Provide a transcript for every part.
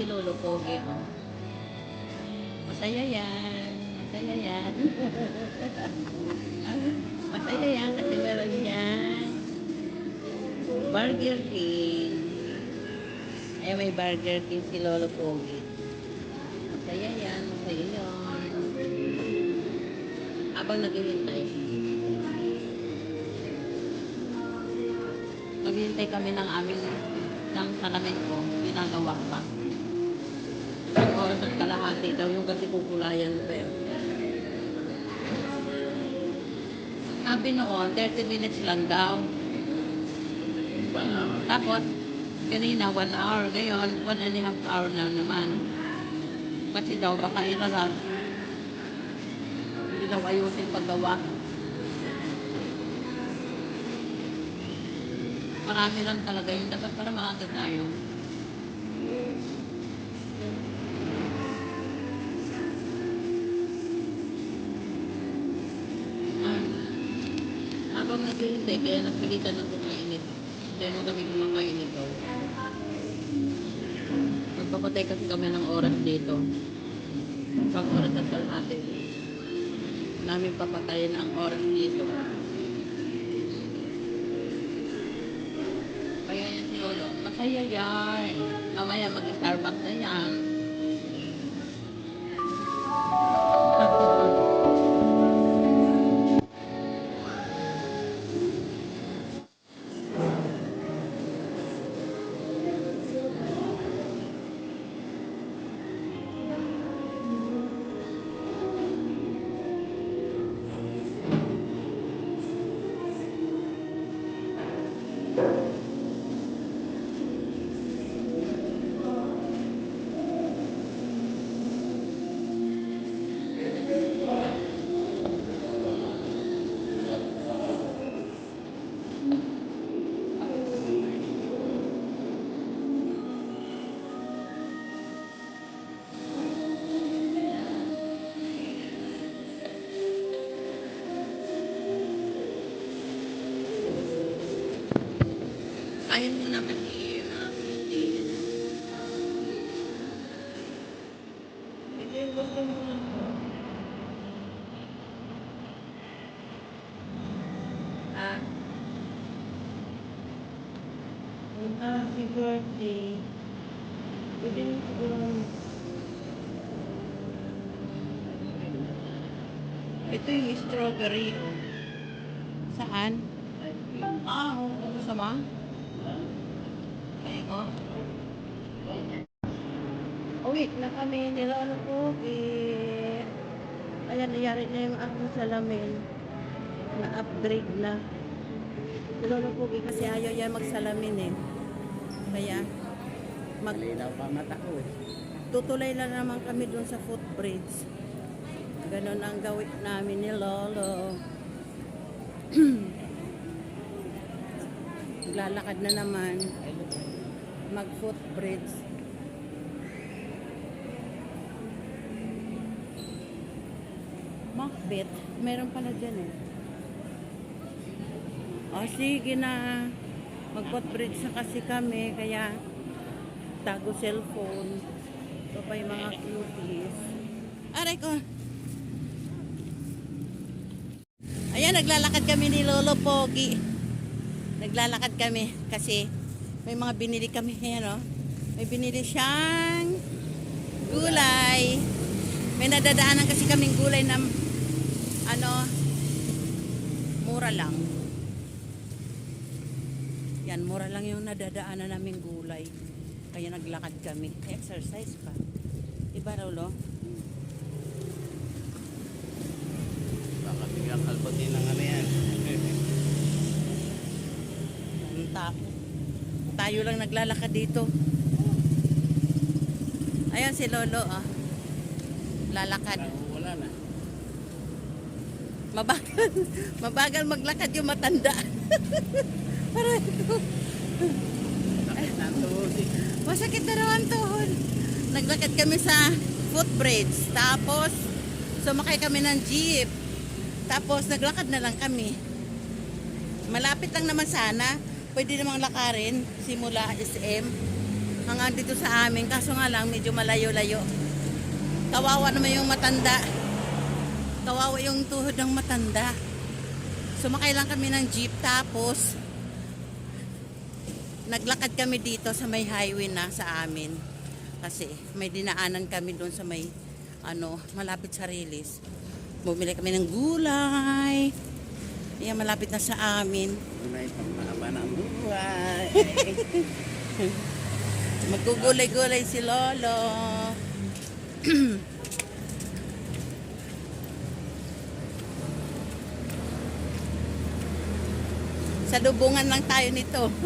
si Lolo Pogi. Masaya yan. Masaya yan. Masaya yan kasi meron yan. Burger King. Ay, may Burger King si Lolo Pogi. Masaya yan. Masaya yan. Habang naghihintay. Naghihintay kami ng aming ng salamin ko. Ginagawa pa. Oras at kalahati daw yung kasi kukulayan pa yun. Sabi noon, 30 minutes lang daw. Tapos, kanina 1 hour. Ngayon, 1 and a half hour na naman. Kasi daw, baka ilalag. Hindi daw ayusin paggawa. Marami lang talaga yun. Dapat para maaga tayo. Naghihintay, kaya nagpilitan ako kainit. Hindi mo kami kumakainit daw. Magpapatay kasi kami ng oras dito. Pag oras at kalahati. Namin papatayin ang oras dito. Kaya yan si Lolo, masaya yan. Mamaya mag-Starbucks na yan. Kaya mo naman i- Ah, Happy birthday. Pwede mo ito yung strawberry. oh. Saan? Ah, oh, sama? Oh. Uwi na kami nila ano po. Eh, ayan, nangyari na yung aking salamin. Na-upgrade na. Po, eh, kasi ayaw yan magsalamin eh. Kaya, mag Malinaw pa mata ko eh. tutulay lang naman kami dun sa footbridge. Ganon ang gawin namin ni Lolo. Maglalakad na naman. Mag-footbridge. Macbeth, meron pala dyan eh. O sige na, mag-footbridge na kasi kami, kaya tago cellphone. Ito pa yung mga cuties. Aray ko. Ayan, naglalakad kami ni Lolo Pogi. Naglalakad kami kasi may mga binili kami. Ayan o. May binili siyang gulay. May nadadaanan kasi kaming gulay na ano, mura lang. Yan, mura lang yung nadadaanan naming gulay. Kaya naglakad kami. Exercise pa. Diba, Lolo? Baka biglang kalbutin ng ano yan. Ang tao. Tayo lang naglalakad dito. Ayan si Lolo, ah. Lalakad. Wala na. Mabagal. Mabagal maglakad yung matanda. Para ito. Masakit na naman tuhod. Naglakad kami sa footbridge. Tapos, sumakay kami ng jeep. Tapos, naglakad na lang kami. Malapit lang naman sana. Pwede namang lakarin simula SM hanggang dito sa amin. Kaso nga lang, medyo malayo-layo. Kawawa naman yung matanda. Kawawa yung tuhod ng matanda. Sumakay lang kami ng jeep tapos naglakad kami dito sa may highway na sa amin. Kasi may dinaanan kami doon sa may ano, malapit sa Rilis. Bumili kami ng gulay. Yan, malapit na sa amin. Unay pang mahaba ng buhay. Magugulay-gulay si Lolo. Sa dubungan lang tayo nito.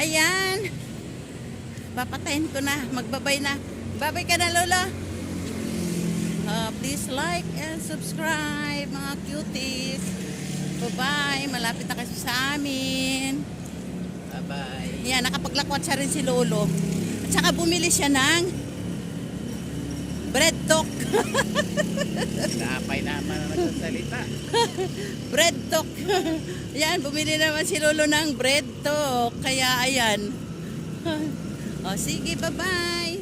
Ayan. Papatayin ko na. Magbabay na. Babay ka na, Lola. Uh, please like and subscribe, mga cuties. Bye-bye. Malapit na kasi sa amin. Bye-bye. Yan, nakapaglakwat siya rin si Lolo. At saka bumili siya ng bread talk. Naapay naman na nagsasalita. bread talk. yan, bumili naman si Lolo ng bread talk. Kaya ayan. o sige, bye-bye.